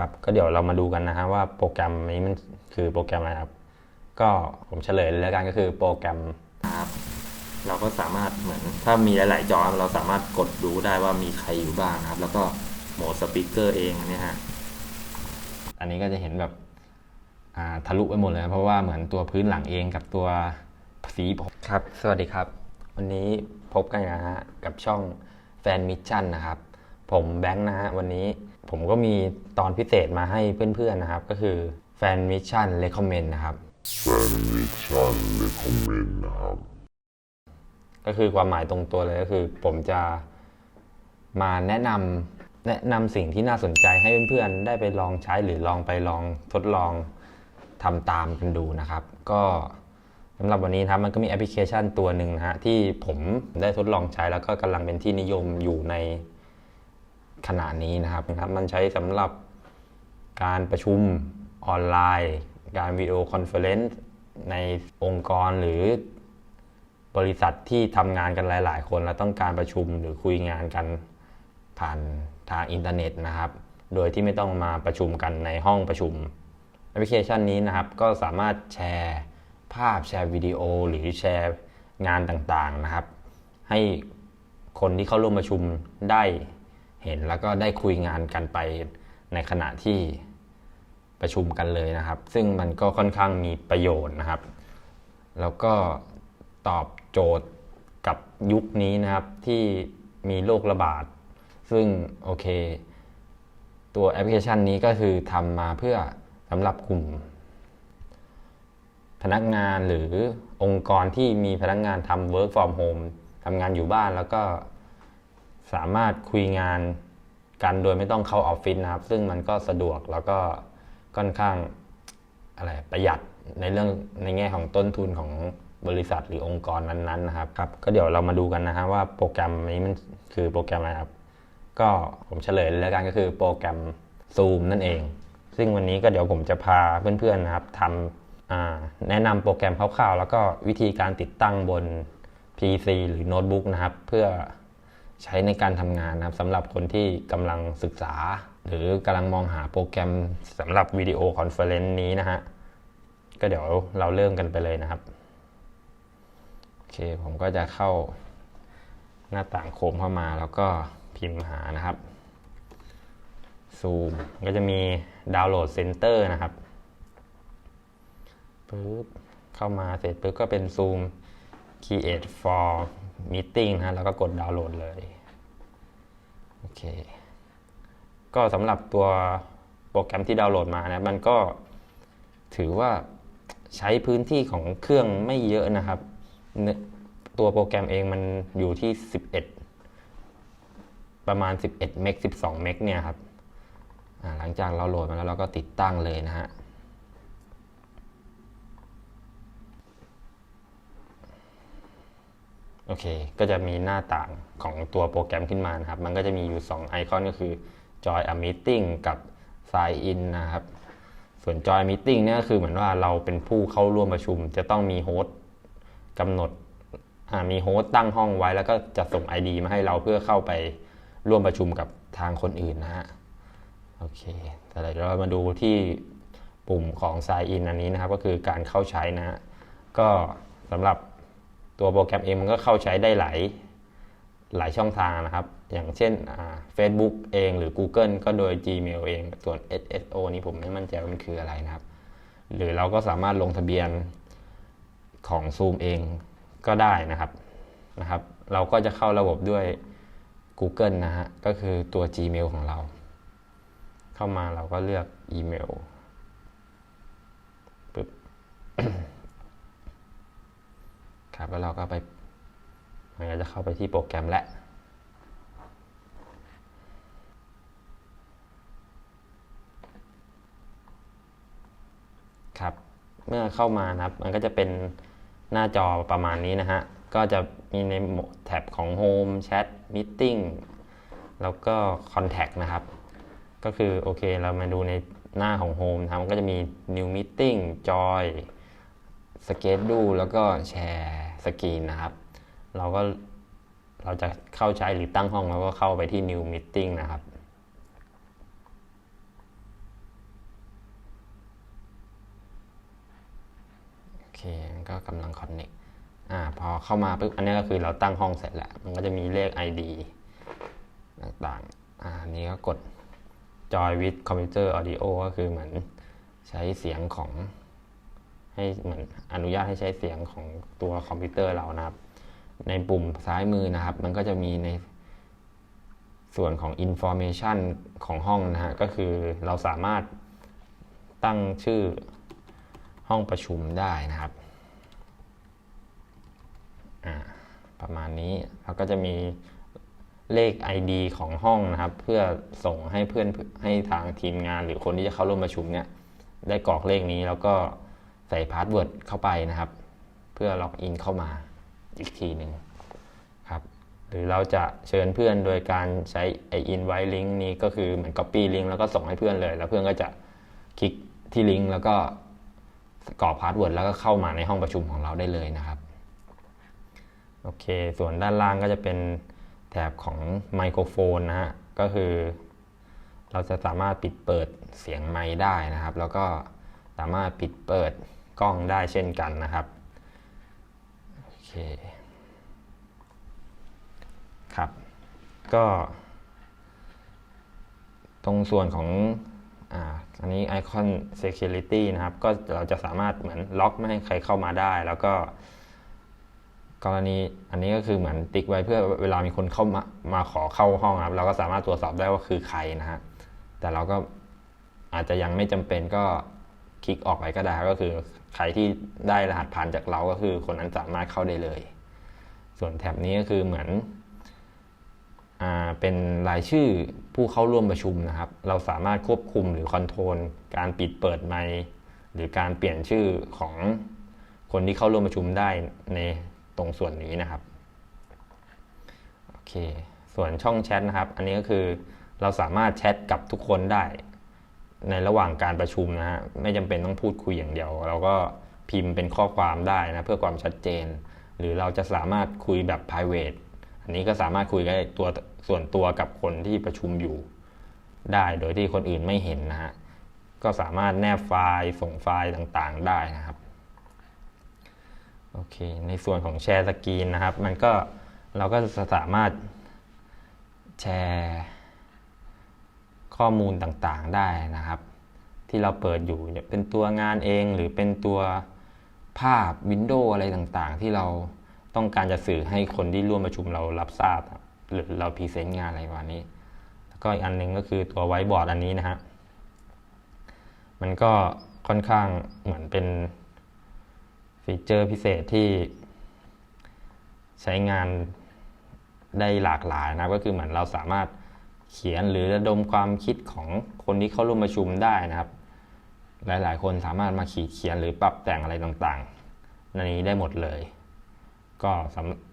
ครับก็เดี๋ยวเรามาดูกันนะฮะว่าโปรแกรมนี้มันคือโปรแกรมอะไรครับ ก็ผมเฉลยเลยแล้วกันก็คือโปรแกรมครับเราก็สามารถเหมือนถ้ามีหลาย ๆ จอเราสามารถกดดูได้ว่ามีใครอยู่บ้างนะครับ แล้วก็โหมดสปีกเกอร์เองอันเนี่ยฮะอันนี้ก็จะเห็นแบบอ่าทะลุไปหมดเลยนะเพราะว่าเหมือนตัวพื้นหลังเองกับตัวสีผมครับ สวัสดีครับ วันนี้พบกันนะฮะกับช่องแฟนมิชชั่นนะครับ ผมแบงค์นะฮะวันนี้ ผมก็มีตอนพิเศษมาให้เพื่อนๆนะครับ ก็คือแฟนมิชชั่นเลคคอมเมนต์นะครับแฟนมิชชั่นเลคอมเมนต์นะครับก็คือความหมายตรงตัวเลยก็คือ ผมจะมาแนะนำแนะนำสิ่งที่น่าสนใจให้เพื่อนๆ ได้ไปลองใช้หรือลองไปลองทดลองทำตามกันดูนะครับ ก็สำหรับวันนี้นะครับมันก็มีแอปพลิเคชันตัวหนึ่งนะฮะที่ผมได้ทดลองใช้แล้วก็กำลังเป็นที่นิยมอยู่ใน ขณะนี้นะครับนะครับ มันใช้สำหรับการประชุมออนไลน์ การวิดีโอคอนเฟอเรนซ์ในองค์กรหรือบริษัทที่ทำงานกันหลาย ๆ คนแล้วต้องการประชุมหรือคุยงานกันผ่านทางอินเทอร์เน็ตนะครับ โดยที่ไม่ต้องมาประชุมกันในห้องประชุมแอปพลิเคชันนี้นะครับ ก็สามารถแชร์ภาพแชร์วิดีโอหรือแชร์งานต่าง ๆ นะครับ ให้คนที่เข้าร่วมประชุมได้ เห็นแล้วก็ได้คุยงานกันไปในขณะที่ประชุมกันเลยนะครับ ซึ่งมันก็ค่อนข้างมีประโยชน์นะครับ แล้วก็ตอบโจทย์กับยุคนี้นะครับที่มีโรคระบาด ซึ่งโอเค ตัวแอปพลิเคชันนี้ก็คือทำมาเพื่อสำหรับกลุ่ม พนักงานหรือองค์กรที่มีพนักงานทำ work from home ทำงานอยู่บ้านแล้วก็ สามารถคุยงานกันโดยไม่ต้องเข้าออฟฟิศนะครับ ซึ่งมันก็สะดวกแล้วก็ค่อนข้างอะไรประหยัดในเรื่องในแง่ของต้นทุนของบริษัทหรือองค์กรนั้นๆนะครับครับ ก็เดี๋ยวเรามาดูกันนะฮะว่าโปรแกรมนี้มันคือโปรแกรมอะไรครับ ก็ผมเฉลยเลยแล้วกันก็คือโปรแกรม Zoom นั่นเอง ซึ่งวันนี้ก็เดี๋ยวผมจะพาเพื่อนๆนะครับทำอ่าแนะนำโปรแกรมคร่าวๆ แล้วก็วิธีการติดตั้งบน PC หรือโน้ตบุ๊กนะครับ เพื่อ ใช้ในการทำงานนะครับสำหรับคนที่กำลังศึกษา หรือกำลังมองหาโปรแกรมสำหรับวิดีโอคอนเฟอเรนซ์นี้นะฮะ ก็เดี๋ยวเราเริ่มกันไปเลยนะครับ โอเค ผมก็จะเข้าหน้าต่างโคมเข้ามาแล้วก็พิมพ์หานะครับซูมก็จะมีดาวน์โหลดเซ็นเตอร์นะครับปึ๊บเข้ามาเสร็จปึ๊บก็เป็นซูม create for meeting นะแล้วก็กดดาวน์โหลดเลยโอเคก็สำหรับตัวโปรแกรมที่ดาวน์โหลดมานะมันก็ถือว่าใช้พื้นที่ของเครื่องไม่เยอะนะครับเนื้อตัวโปรแกรมเองมันอยู่ที่ 11 ประมาณ 11 เมก 12 เมกเนี่ยครับหลังจากเราโหลดมาแล้วเราก็ติดตั้งเลยนะฮะ โอเค ก็จะมีหน้าต่างของตัวโปรแกรมขึ้นมานะครับ มันก็จะมีอยู่ 2 ไอคอนก็คือ Join a Meeting กับ Sign In นะครับ ส่วน Join Meeting เนี่ยก็คือเหมือนว่าเราเป็นผู้เข้าร่วมประชุม จะต้องมีโฮสต์กำหนดมีโฮสต์ตั้งห้องไว้ แล้วก็จะส่ง ID มาให้เราเพื่อเข้าไปร่วมประชุมกับทางคนอื่นนะฮะ โอเค แต่เดี๋ยวเรามาดูที่ปุ่มของ Sign In อันนี้นะครับ ก็คือการเข้าใช้นะ ก็สำหรับ ตัวโปรแกรมเองมันก็เข้าใช้ได้หลายหลายช่องทางนะครับ อย่างเช่นอ่า Facebook เองหรือ Google ก็โดย Gmail เอง ส่วน SSO นี้ผมไม่มั่นใจว่ามันคืออะไรนะครับ หรือเราก็สามารถลงทะเบียนของ Zoom เองก็ได้นะครับนะครับ เราก็จะเข้าระบบด้วย Google นะฮะ ก็คือตัว Gmail ของเรา เข้ามาเราก็เลือกอีเมลปึ๊บ ครับแล้วเราก็ไปมันก็จะเข้าไปที่โปรแกรมและครับเมื่อเข้ามานะครับ มันก็จะเป็นหน้าจอประมาณนี้นะฮะ ก็จะมีในแท็บของ Home Chat Meeting แล้วก็ Contact นะครับ ก็คือโอเคเรามาดูในหน้าของ Home นะครับก็จะมี New Meeting Joy Schedule แล้วก็แชร์ สกรีนนะครับ เราก็เราจะเข้าใช้หรือตั้งห้องเราก็เข้าไปที่ new meeting นะครับ โอเคมันก็กำลังคอนเน็กอ่าพอเข้ามาปุ๊บอันนี้ก็คือเราตั้งห้องเสร็จแล้ว มันก็จะมีเลข ID ต่างๆ อ่านี้ก็กด Joy with Computer Audio ก็คือเหมือนใช้เสียงของ ให้เหมือนอนุญาตให้ใช้เสียงของตัวคอมพิวเตอร์เรานะครับ ในปุ่มซ้ายมือนะครับ มันก็จะมีในส่วนของ Information ของห้องนะฮะ ก็คือเราสามารถตั้งชื่อห้องประชุมได้นะครับ ประมาณนี้ แล้วก็จะมีเลข ID ของห้องนะครับ เพื่อส่งให้เพื่อนให้ทางทีมงานหรือคนที่จะเข้าร่วมประชุมเนี่ย ได้กรอกเลขนี้แล้วก็ ส่พาสเวิร์ดเข้าไปนะครับ เพื่อล็อกอินเข้ามาอีกทีหนึ่งครับหรือเราจะเชิญเพื่อนโดยการใช้ไอ invite link นี้ก็คือเหมือน copy link แล้วก็ส่งให้เพื่อนเลย แล้วเพื่อนก็จะคลิกที่ลิงก์แล้วก็กรอกพาสเวิร์ดแล้วก็เข้ามาในห้องประชุมของเราได้เลยนะครับโอเค ส่วนด้านล่างก็จะเป็นแถบของไมโครโฟนนะฮะก็คือ เราจะสามารถปิดเปิดเสียงไมค์ได้นะครับ แล้วก็สามารถปิดเปิด กล้องได้เช่นกันนะครับโอเคครับ ก็ ตรงส่วนของอ,อันนี้ Icon Security นะครับ ก็เราจะสามารถเหมือนล็อกไม่ให้ใครเข้ามาได้ แล้วก็ กรณีอันนี้ก็คือเหมือนติ๊กไว้เพื่อเวลามีคนเข้ามามาขอเข้าห้องครับ เราก็สามารถตรวจสอบได้ว่าคือใครนะฮะ แต่เราก็อาจจะยังไม่จำเป็นก็คลิกออกไปก็ได้ก็คือ ใครที่ได้รหัสผ่านจากเราก็คือ คนนั้นสามารถเข้าได้เลย ส่วนแท็บนี้ก็คือเหมือนอเป็นรายชื่อผู้เข้าร่วมประชุมนะครับ เราสามารถควบคุมหรือคอนโทรลการปิดเปิดไมค์หรือการเปลี่ยนชื่อของคนที่เข้าร่วมประชุมได้ในตรงส่วนนี้นะครับ โอเค ส่วนช่องแชทนะครับ อันนี้ก็คือเราสามารถแชทกับทุกคนได้ ในระหว่างการประชุมนะฮะไม่จำเป็นต้องพูดคุยอย่างเดียว เราก็พิมพ์เป็นข้อความได้นะเพื่อความชัดเจน หรือเราจะสามารถคุยแบบ private อันนี้ก็สามารถคุยได้ตัวส่วนตัวกับคนที่ประชุมอยู่ ได้โดยที่คนอื่นไม่เห็นนะฮะก็สามารถแนบไฟล์ส่งไฟล์ต่างๆได้นะครับโอเคในส่วนของแชร์สกรีนนะครับ มันก็เราก็จะสามารถแชร์ ข้อมูลต่างๆได้นะครับ ที่เราเปิดอยู่เนี่ยเป็นตัวงานเองหรือเป็นตัวภาพวินโดว์อะไรต่างๆ ที่เราต้องการจะสื่อให้คนที่ร่วมประชุมเรารับทราบ หรือเราพรีเซนต์งานอะไรประมาณนี้ แล้วก็อีกอันหนึงก็คือตัวไวท์บอร์ดอันนี้นะฮะมันก็ค่อนข้างเหมือนเป็นฟีเจอร์พิเศษที่ใช้งานได้หลากหลายนะก็คือเหมือนเราสามารถ เขียนหรือระดมความคิดของคนที่เข้าร่วมประชุมได้นะครับ หลายๆ คนสามารถมาขีดเขียนหรือปรับแต่งอะไรต่างๆในนี้ได้หมดเลย ก็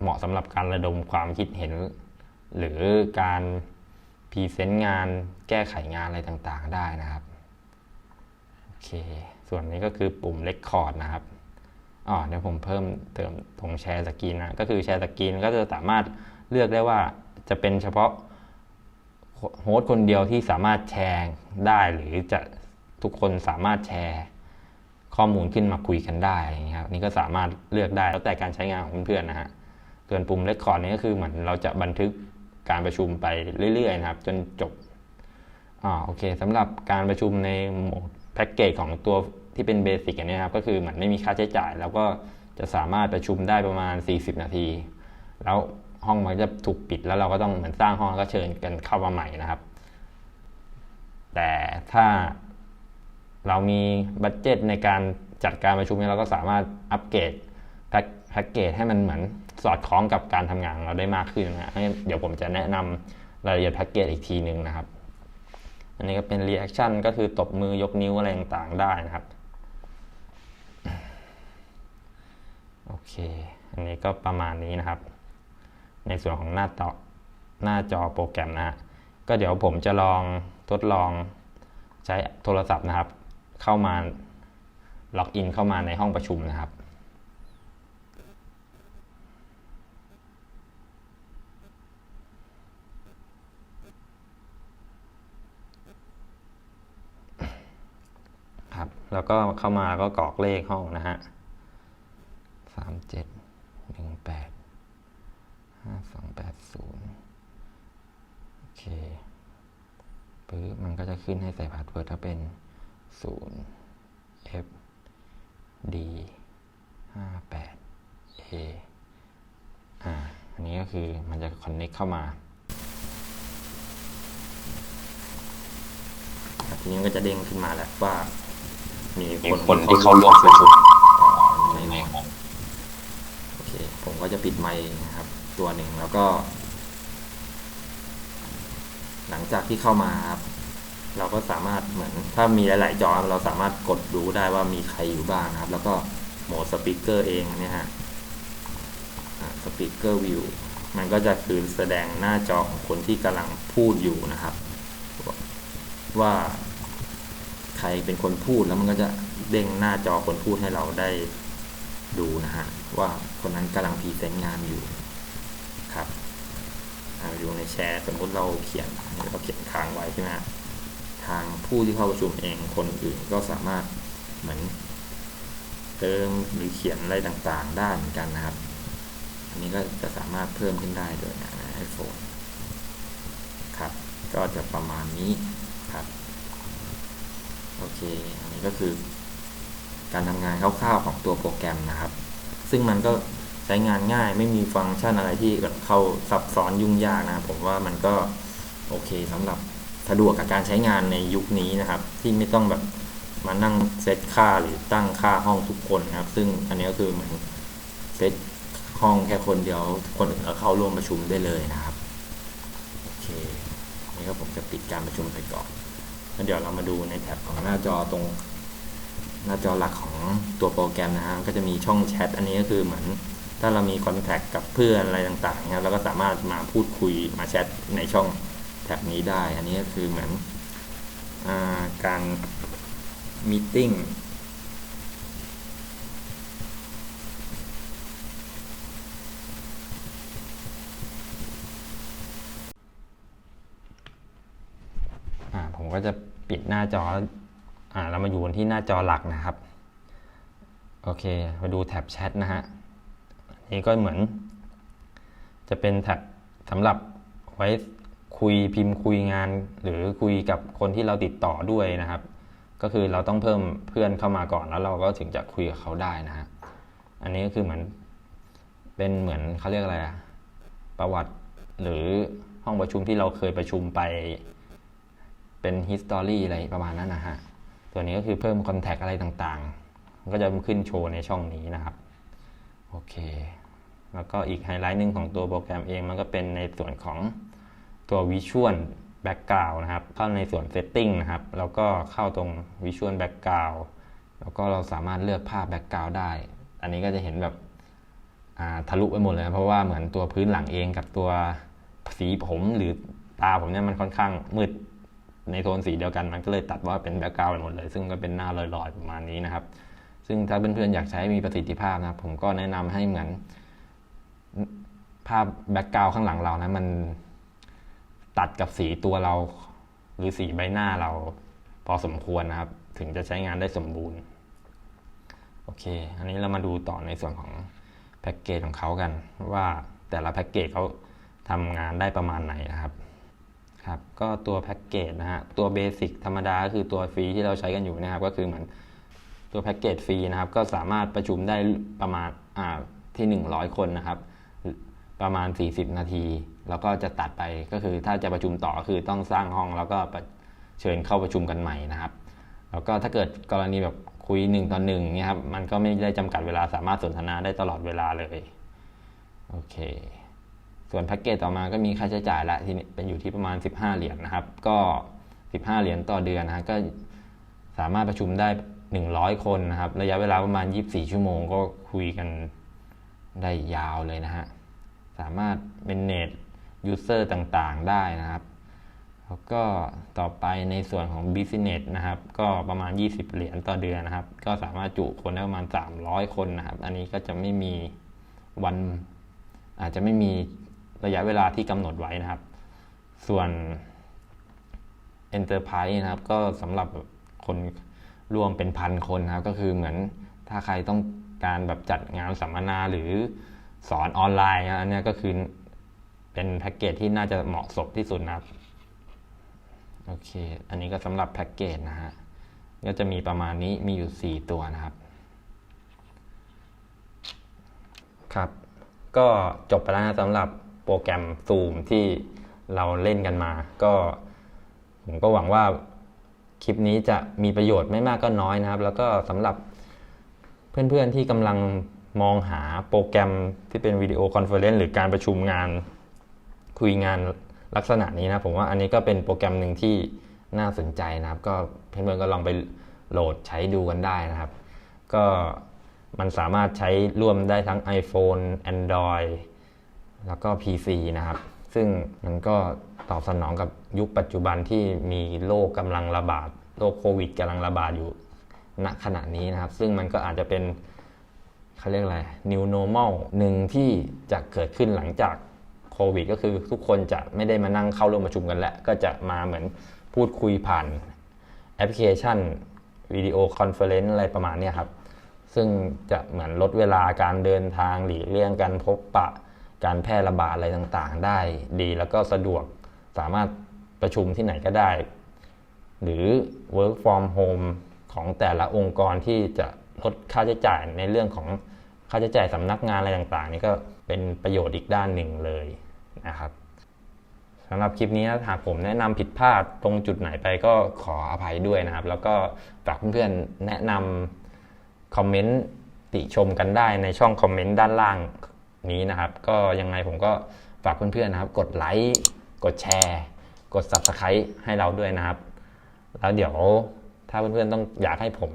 เหมาะสำหรับการระดมความคิดเห็น หรือการพรีเซนต์งานแก้ไขงานอะไรต่างๆได้นะครับโอเค ส่วนนี้ก็คือปุ่ม Record นะครับอ๋อเดี๋ยวผมเพิ่มเติมตรงแชร์สกรีนนะก็คือแชร์สกรีนก็จะสามารถเลือกได้ว่าจะเป็นเฉพาะ โฮสต์คนเดียวที่สามารถแชร์ได้หรือจะทุกคนสามารถแชร์ข้อมูลขึ้นมาคุยกันได้อย่างเงี้ยครับนี่ก็สามารถเลือกได้แล้วแต่การใช้งานของเพื่อนๆนะฮะส่วนปุ่ม Record นี้ก็คือเหมือนเราจะบันทึกการประชุมไปเรื่อยๆนะครับ จนจบอ่าโอเคสำหรับการประชุมในโหมดแพ็กเกจของตัวที่เป็นเบสิกอันนี้ครับก็คือเหมือนไม่มีค่าใช้จ่าย แล้วก็จะสามารถประชุมได้ประมาณ 40 นาที แล้ว ห้องมันจะถูกปิดแล้วเราก็ต้องเหมือนสร้างห้องแล้วก็เชิญกันเข้ามาใหม่นะครับ แต่ถ้าเรามีบัตเจตในการจัดการประชุมเนี่ยเราก็สามารถอัปเกรดแพ็คแพ็กเกจให้มันเหมือนสอดคล้องกับการทำงานเราได้มากขึ้นนะฮะงั้นเดี๋ยวผมจะแนะนำรายละเอียดแพ็กเกจอีกทีหนึ่งนะครับ อันนี้ก็เป็น reaction ก็คือตบมือยกนิ้วอะไรต่างๆได้นะครับ โอเค อันนี้ก็ประมาณนี้นะครับ ในส่วนของหน้าต่อหน้าจอโปรแกรมนะฮะก็เดี๋ยวผมจะลองทดลองใช้โทรศัพท์นะครับ เข้ามาล็อกอินเข้ามาในห้องประชุมนะครับครับ แล้วก็เข้ามาก็กรอกเลขห้องนะฮะ แปดห้าสองแปดศูนย์โอเค ปึ๊บมันก็จะขึ้นให้ใส่พาสเวิร์ดถ้าเป็นศูนย์ F D ห้าแปด A อ่า อันนี้ก็คือมันจะคอนเน็กเข้ามาทีนี้มันก็จะเด้งขึ้นมาแล้วว่า มีมีคนคนที่เข้าร่วมประชุมในในห้องโอเค ผมก็จะปิดไมค์นะครับ ตัวหนึ่งแล้วก็ หลังจากที่เข้ามาครับเราก็สามารถเหมือนถ้ามีหลาย ๆ จอเราสามารถกดดูได้ว่ามีใครอยู่บ้างครับ แล้วก็โหมดสปีกเกอร์เองเนี่ยฮะสปีกเกอร์วิวมันก็จะคือแสดงหน้าจอของคนที่กำลังพูดอยู่นะครับ ว่าใครเป็นคนพูดแล้วมันก็จะเด้งหน้าจอคนพูดให้เราได้ดูนะฮะว่าคนนั้นกำลังพรีเซนต์งานอยู่ อาไปดูในแชร์สมมติเราเขียนเราเขียนค้างไว้ใช่ไหมทางผู้ที่เข้าประชุมเองคนอื่นก็สามารถเหมือนเติมหรือเขียนอะไรต่างๆได้เหมือนกันนะครับ อันนี้ก็จะสามารถเพิ่มขึ้นได้โดยในไอโฟนครับ ก็จะประมาณนี้ครับ โอเค อันนี้ก็คือ การทำงานคร่าวๆของตัวโปรแกรมนะครับ ซึ่งมันก็ ใช้งานง่ายไม่มีฟังก์ชันอะไรที่แบบเข้าซับซ้อนยุ่งยากนะครับผมว่ามันก็โอเคสำหรับสะดวกกับการใช้งานในยุคนี้นะครับ ที่ไม่ต้องแบบมานั่งเซตค่าหรือตั้งค่าห้องทุกคนนะครับ ซึ่งอันนี้ก็คือเหมือนเซตห้องแค่คนเดียวคนอื่นก็เข้าร่วมประชุมได้เลยนะครับโอเคนนี้ก็ผมจะปิดการประชุมไปก่อนแล้วเดี๋ยวเรามาดูในแท็บของหน้าจอตรง หน้าจอหลักของตัวโปรแกรมนะฮะก็จะมีช่องแชทอันนี้ก็คือเหมือน ถ้าเรามีคอนแทคกับเพื่อนอะไรต่างๆเนี่ยเราก็สามารถมาพูดคุยมาแชทในช่องแท็บนี้ได้ อันนี้ก็คือเหมือนอาการมีติ้งผมก็จะปิดหน้าจอแล้วอ่าเรามาอยู่ที่หน้าจอหลักนะครับ โอเค มาดูแท็บแชทนะฮะ นี่ก็เหมือน จะเป็นแท็บสำหรับไว้คุยพิมพ์คุยงาน หรือคุยกับคนที่เราติดต่อด้วยนะครับ ก็คือเราต้องเพิ่มเพื่อนเข้ามาก่อนแล้วเราก็ถึงจะคุยกับเขาได้นะฮะอันนี้ก็คือเหมือนเป็นเหมือนเขาเรียกอะไรอะประวัติหรือห้องประชุมที่เราเคยประชุมไป เป็น history อะไรประมาณนั้นนะฮะตัวนี้ก็คือเพิ่ม contact อะไรต่างๆ ก็จะขึ้นโชว์ในช่องนี้นะครับ โอเค แล้วก็อีกไฮไลท์หนึ่งของตัวโปรแกรมเองมันก็เป็นในส่วนของตัว Visual Background นะครับ เข้าในส่วน Setting นะครับ แล้วก็เข้าตรง Visual Background แล้วก็เราสามารถเลือกภาพ Background ได้ อันนี้ก็จะเห็นแบบทะลุไปหมดเลยนะเพราะว่าเหมือนตัวพื้นหลังเองกับตัวสีผมหรือตาผมเนี่ยมันค่อนข้างมืดในโทนสีเดียวกันมันก็เลยตัดว่าเป็นแบ็กกราวด์หมดเลย ซึ่งก็เป็นหน้าลอยๆประมาณนี้นะครับ ซึ่งถ้าเพื่อนๆอยากใช้มีประสิทธิภาพนะผมก็แนะนำให้เหมือน ภาพแบ็กกราวด์ข้างหลังเรานะมันตัดกับสีตัวเรา หรือสีใบหน้าเราพอสมควรนะครับ ถึงจะใช้งานได้สมบูรณ์ โอเค อันนี้เรามาดูต่อในส่วนของแพ็กเกจของเขากัน ว่าแต่ละแพ็กเกจเขาทำงานได้ประมาณไหนนะครับครับก็ตัวแพ็กเกจนะฮะตัวเบสิกธรรมดาก็คือตัวฟรีที่เราใช้กันอยู่นะครับ ก็คือเหมือนตัวแพ็กเกจฟรีนะครับ ก็สามารถประชุมได้ประมาณอ่าที่ 100 คนนะครับ ประมาณ 40 นาที แล้วก็จะตัดไปก็คือถ้าจะประชุมต่อคือต้องสร้างห้องแล้วก็เชิญเข้าประชุมกันใหม่นะครับ แล้วก็ถ้าเกิดกรณีแบบคุยหนึ่งต่อหนึ่งเนี่ยครับมันก็ไม่ได้จำกัดเวลาสามารถสนทนาได้ตลอดเวลาเลยโอเค ส่วนแพ็กเกจต่อมาก็มีค่าใช้จ่ายละที่เป็นอยู่ที่ประมาณ 15 เหรียญนะครับ ก็ 15 เหรียญต่อเดือนนะฮะก็สามารถประชุมได้ 100 คนนะครับ ระยะเวลาประมาณ 24 ชั่วโมงก็คุยกันได้ยาวเลยนะฮะ สามารถเป็นเนตยูเซอร์ต่างๆ ได้นะครับ แล้วก็ต่อไปในส่วนของ Business นะครับ ก็ประมาณ 20 เหรียญต่อเดือนนะครับ ก็สามารถจุคนได้ประมาณ 300 คนนะครับ อันนี้ก็จะไม่มีวัน อาจจะไม่มีระยะเวลาที่กำหนดไว้นะครับ ส่วน Enterprise นะครับ ก็สำหรับคนรวมเป็นพันคนนะครับ ก็คือเหมือนถ้าใครต้องการแบบจัดงานสัมมนาหรือ สอนออนไลน์อันนี้ก็คือเป็นแพ็กเกจที่น่าจะเหมาะสมที่สุดนะครับ โอเค อันนี้ก็สำหรับแพ็กเกจนะฮะ ก็จะมีประมาณนี้มีอยู่ 4 ตัวนะครับ ครับ ก็จบไปแล้วนะสำหรับโปรแกรม Zoom ที่เราเล่นกันมา ก็ผมก็หวังว่าคลิปนี้จะมีประโยชน์ไม่มากก็น้อยนะครับ แล้วก็สำหรับเพื่อนๆที่กำลัง มองหาโปรแกรมที่เป็นวิดีโอคอนเฟอเรนซ์หรือการประชุมงานคุยงานลักษณะนี้นะ ผมว่าอันนี้ก็เป็นโปรแกรมหนึ่งที่น่าสนใจนะครับ ก็เพื่อนๆก็ลองไปโหลดใช้ดูกันได้นะครับ ก็มันสามารถใช้ร่วมได้ทั้ง iPhone Android แล้วก็ PC นะครับ ซึ่งมันก็ตอบสนองกับยุคปัจจุบันที่มีโรคกำลังระบาดโรคโควิดกำลังระบาดอยู่ณขณะนี้นะครับ ซึ่งมันก็อาจจะเป็น เขาเรียกอะไร new normal หนึ่งที่จะเกิดขึ้นหลังจากโควิด ก็คือทุกคนจะไม่ได้มานั่งเข้าร่วมประชุมกันแล้ว ก็จะมาเหมือนพูดคุยผ่านแอปพลิเคชันวิดีโอคอนเฟอเรนซ์อะไรประมาณนี้ครับ ซึ่งจะเหมือนลดเวลาการเดินทางหลีกเลี่ยงการพบปะการแพร่ระบาดอะไรต่างๆ ได้ดีแล้วก็สะดวกสามารถประชุมที่ไหนก็ได้ หรือ work from home ของแต่ละองค์กรที่จะ ลดค่าใช้จ่ายในเรื่องของค่าใช้จ่ายสำนักงานอะไรต่างๆ นี่ก็เป็นประโยชน์อีกด้านหนึ่งเลยนะครับสำหรับคลิปนี้หากผมแนะนำผิดพลาดตรงจุดไหนไปก็ขออภัยด้วยนะครับ แล้วก็ฝากเพื่อนๆแนะนำคอมเมนต์ติชมกันได้ในช่องคอมเมนต์ด้านล่างนี้นะครับ ก็ยังไงผมก็ฝากเพื่อนๆนะครับ กดไลค์กดแชร์ กด Subscribe ให้เราด้วยนะครับ แล้วเดี๋ยวถ้าเพื่อนๆต้องอยากให้ผม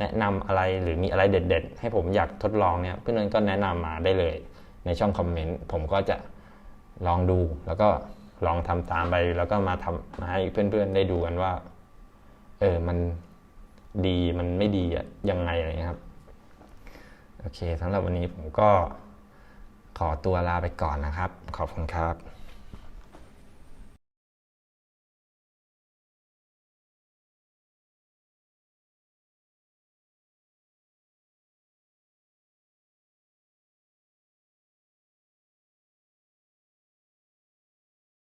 แนะนำอะไรหรือมีอะไรเด็ด ๆ ให้ผมอยากทดลองเนี่ยเพื่อนๆก็แนะนำมาได้เลยในช่องคอมเมนต์ผมก็จะลองดูแล้วก็ลองทำตามไปแล้วก็มาทำมาให้เพื่อนๆได้ดูกันว่า เออมันดีมันไม่ดีอะยังไงอะไรเงี้ยครับ โอเคสำหรับวันนี้ผมก็ขอตัวลาไปก่อนนะครับ ขอบคุณครับ